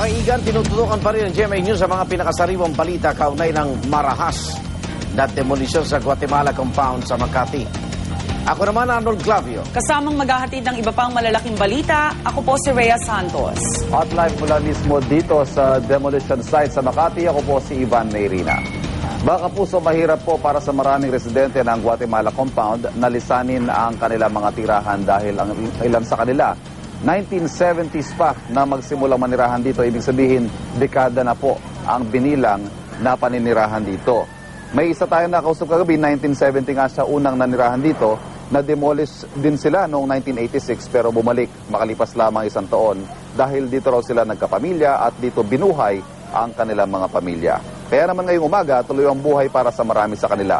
Mga igan, tinututukan pa rin ng GMA News sa mga pinakasariwang balita kaunay ng marahas na demolisyon sa Guatemala compound sa Makati. Ako naman, Arnold Clavio. Kasamang maghahatid ng iba pang malalaking balita, ako po si Rhea Santos. At live mula mismo dito sa demolition site sa Makati, ako po si Ivan Mayrina. Baka puso mahirap po para sa maraming residente ng Guatemala compound na lisanin ang kanilang mga tirahan dahil ang ilan sa kanila 1970s pa na magsimulang manirahan dito. Ibig sabihin, dekada na po ang binilang na paninirahan dito. May isa tayong nakausap kagabi, 1970 nga siya unang nanirahan dito. Na-demolish din sila noong 1986 pero bumalik makalipas lamang isang taon dahil dito raw sila nagkapamilya at dito binuhay ang kanilang mga pamilya. Kaya naman ngayong umaga, tuloy ang buhay para sa marami sa kanila.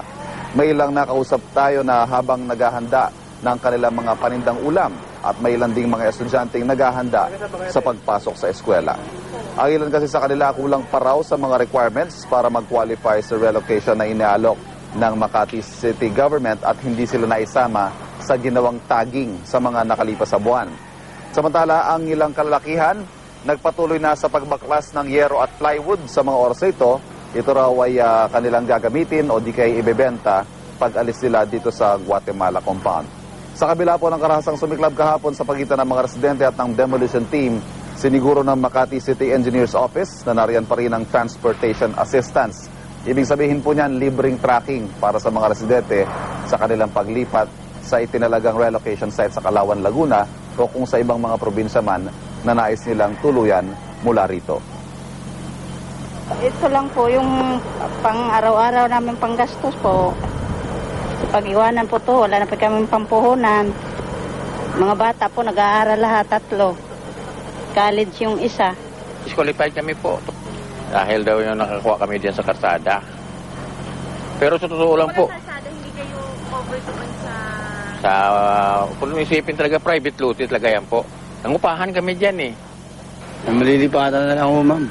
May ilang nakausap tayo na habang naghahanda ng kanilang mga panindang ulam at may ilan ding mga estudyanteng naghahanda sa pagpasok sa eskwela. Ang ilan kasi sa kanila kulang pa raw sa mga requirements para mag-qualify sa relocation na inaalok ng Makati City Government at hindi sila naisama sa ginawang tagging sa mga nakalipas sa buwan. Samantala, ang ilang kalalakihan nagpatuloy na sa pagbaklas ng yero at plywood sa mga oras ito. Ito raw ay ah, kanilang gagamitin o di kay ibebenta pag alis nila dito sa Guatemala compound. Sa kabila po ng karahasang sumiklab kahapon sa pagitan ng mga residente at ng demolition team, siniguro ng Makati City Engineers Office na nariyan pa rin ang transportation assistance. Ibig sabihin po niyan, libreng tracking para sa mga residente sa kanilang paglipat sa itinalagang relocation site sa Kalawan, Laguna o kung sa ibang mga probinsya man na nais nilang tuluyan mula rito. Ito lang po yung pang araw-araw namin panggastos po. Pag-iwanan po to, wala na pa kami pampuhunan. Mga bata po, nag-aaral lahat, tatlo. College yung isa. disqualified kami po. Dahil daw yung nakakuha kami diyan sa karsada. Pero sa totoo lang po, hindi kayo doon sa... sa kung isipin talaga private loot talaga yan po. Nangupahan kami diyan eh. Malilipatan na lang ako, ma'am.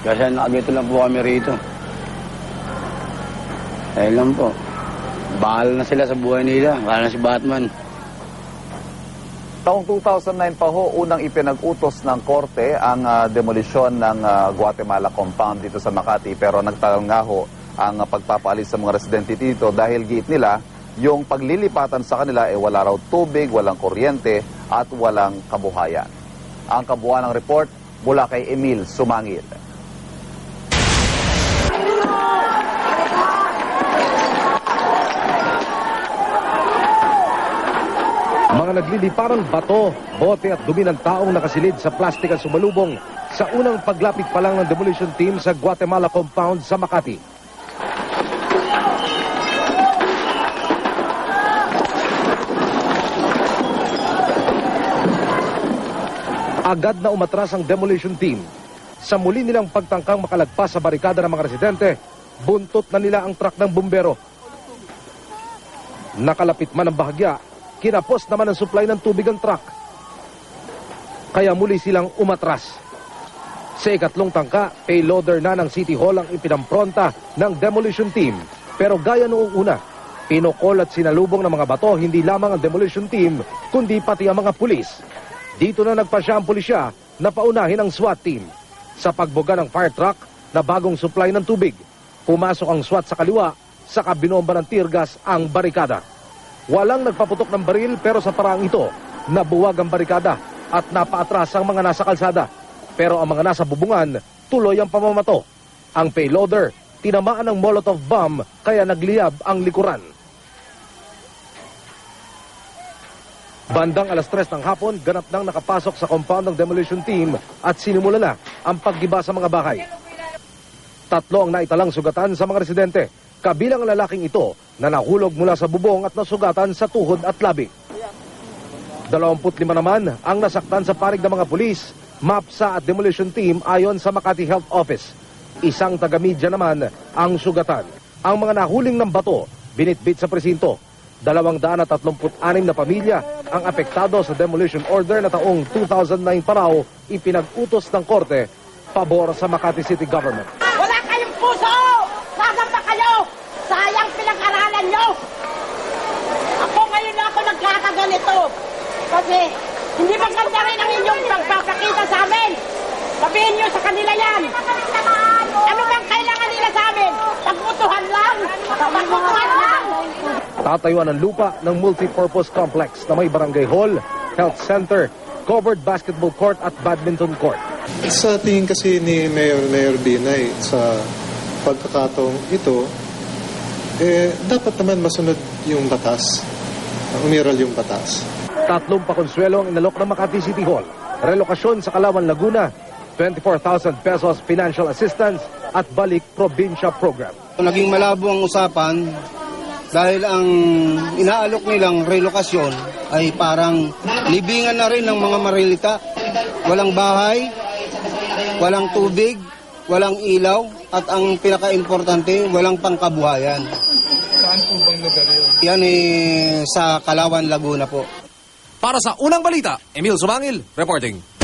Kasi nakabito lang po kami rito. Ayun lang po. Bahala na sila sa buhay nila. Wala na si Batman. Taong 2009 pa ho, unang ipinag-utos ng korte ang ah, demolisyon ng ah, Guatemala compound dito sa Makati. Pero nagtagal nga ho ang ah, pagpapaalis sa mga residente dito dahil giit nila yung paglilipatan sa kanila ay wala raw tubig, walang kuryente at walang kabuhayan. Ang kabuuan ng report mula kay Emil Sumangil. Mga nagliliparang bato, bote at dumi ng taong nakasilid sa plastik at sumalubong sa unang paglapit pa lang ng demolition team sa Guatemala compound sa Makati. Agad na umatras ang demolition team. Sa muli nilang pagtangkang makalagpas sa barikada ng mga residente, buntot na nila ang truck ng bumbero. Nakalapit man ang bahagya, kinapos naman ang supply ng tubig ang truck. Kaya muli silang umatras. Sa ikatlong tangka, payloader na ng City Hall ang ipinampronta ng demolition team. Pero gaya noong una, pinokol at sinalubong ng mga bato hindi lamang ang demolition team, kundi pati ang mga pulis. Dito na nagpasya ang pulisya na paunahin ang SWAT team. Sa pagbuga ng fire truck na bagong supply ng tubig, pumasok ang SWAT sa kaliwa, sa kabinomba ng tear gas ang barikada. Walang nagpaputok ng baril pero sa paraang ito, nabuwag ang barikada at napaatras ang mga nasa kalsada. Pero ang mga nasa bubungan, tuloy ang pamamato. Ang payloader, tinamaan ng Molotov bomb kaya nagliyab ang likuran. Bandang alas 3 ng hapon, ganap nang nakapasok sa compound ng demolition team at sinimula na ang paggiba sa mga bahay. Tatlo ang naitalang sugatan sa mga residente, kabilang ang lalaking ito na nahulog mula sa bubong at nasugatan sa tuhod at labi. 25 naman ang nasaktan sa panig ng mga pulis, MAPSA at demolition team ayon sa Makati Health Office. Isang taga-media naman ang sugatan. Ang mga nahuling ng bato, binitbit sa presinto. 236 na pamilya ang apektado sa demolition order na taong 2009 pa raw ipinag-utos ng korte pabor sa Makati City Government. Wala kayong puso! Sasamba kayo! Sayang pinag-aralan nyo! Ako ngayon na ako nagkakaganito. Kasi hindi maganda rin ang inyong pagpapakita sa amin. Sabihin nyo sa kanila yan. Ano bang kailangan nila sa amin? Pagmutuhan lang. Pagmutuhan lang. Tatayuan ng lupa ng multipurpose complex na may barangay hall, health center, covered basketball court at badminton court. Sa tingin kasi ni Mayor Mayor Binay sa pagkakataong ito, eh, dapat naman masunod yung batas. Umiral yung batas. Tatlong pakonsuelo ang inalok ng Makati City Hall. Relokasyon sa Kalawan, Laguna, 24,000 pesos financial assistance at balik probinsya program. Naging malabo ang usapan dahil ang inaalok nilang relokasyon ay parang libingan na rin ng mga marilita. Walang bahay, walang tubig, walang ilaw, at ang pinaka-importante, walang pangkabuhayan. Saan po bang lugar yun? Yan eh, sa Kalawan, Laguna po. Para sa unang balita, Emil Sumangil, reporting.